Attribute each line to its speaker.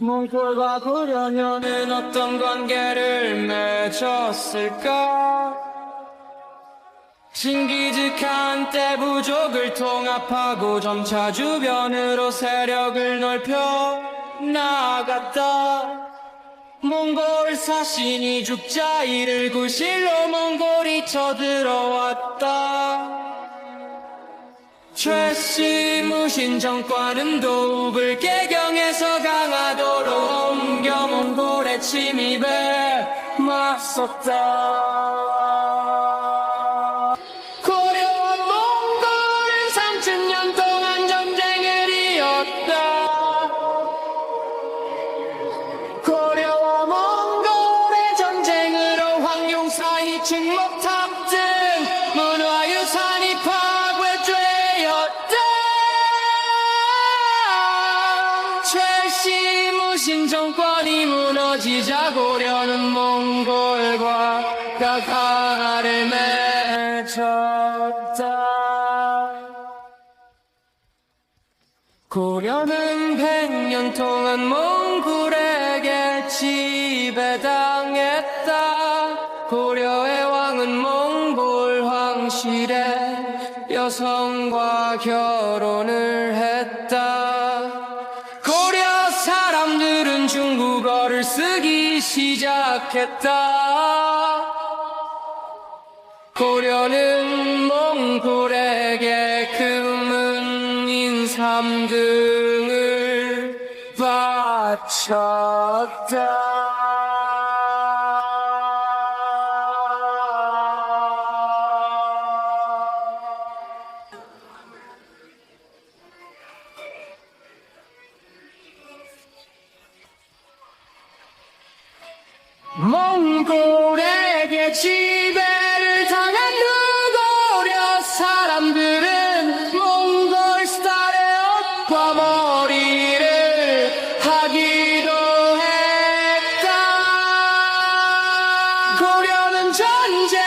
Speaker 1: 몽골과 고려녀는 어떤 관계를 맺었을까? 징기즈칸 때 부족을 통합하고 점차 주변으로 세력을 넓혀 나갔다. 몽골 사신이 죽자 이를 구실로 몽골이 쳐들어왔다. 최씨 무신 정권은 도읍을 개경해서 강화도로 옮겨 몽골의 침입에 맞섰다. 다 최씨무신 정권이 무너지자 고려는 몽골과 각하를 맺었다 고려는 백년 동안 몽골에게 지배당했다. 고려의 왕은 몽골 황실의 여성과 결혼을 했다. 시작했다. 고려는 몽골에게 금은 인삼 등을 바쳤다. 몽골에게 지배를 당한 누구려 사람들은 몽골 스타의 옷과 머리를 하기도 했다. 고려는 전쟁